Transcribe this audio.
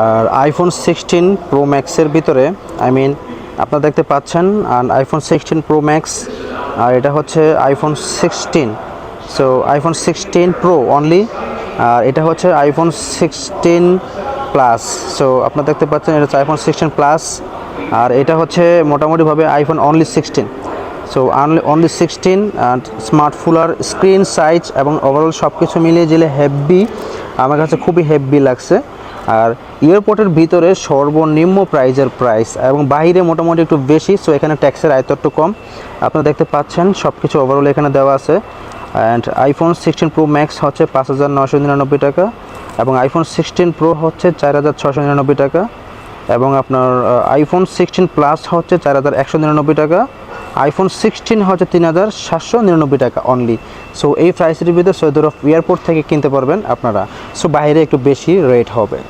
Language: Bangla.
আর আইফোন সিক্সটিন প্রো ম্যাক্সের ভিতরে আই মিন আপনারা দেখতে পাচ্ছেন আর আইফোন সিক্সটিন প্রো ম্যাক্স আর এটা হচ্ছে iPhone sixteen so iPhone sixteen pro only আর এটা হচ্ছে আইফোন সিক্সটিন প্লাস সো আপনারা দেখতে পাচ্ছেন, এটা হচ্ছে আইফোন সিক্সটিন প্লাস আর এটা হচ্ছে মোটামুটিভাবে iPhone only sixteen so only only sixteen and স্মার্টফোনার screen size এবং ওভারঅল সব কিছু মিলিয়ে দিলে হেভি আমার কাছে খুবই হেভি লাগছে। আর এয়ারপোর্টের ভিতরে সর্বনিম্ন প্রাইজের প্রাইস এবং বাইরে মোটামুটি একটু বেশি সো এখানে ট্যাক্সের আয়ত্ত একটু কম। আপনারা দেখতে পাচ্ছেন সব কিছু ওভারঅল এখানে দেওয়া আছে। And iPhone sixteen pro max হচ্ছে পাঁচ হাজার নশো নিরানব্বই টাকা এবং আইফোন সিক্সটিন প্রো হচ্ছে চার হাজার ছশো নিরানব্বই টাকা এবং আপনার আইফোন সিক্সটিন প্লাস হচ্ছে চার হাজার একশো নিরানব্বই টাকা। আইফোন সিক্সটিন হচ্ছে তিন হাজার সাতশো নিরানব্বই টাকা অনলি সো এই প্রাইসের ভিতরে সৈয়দুর এয়ারপোর্ট থেকে কিনতে পারবেন আপনারা। সো বাইরে একটু বেশি রেট হবে।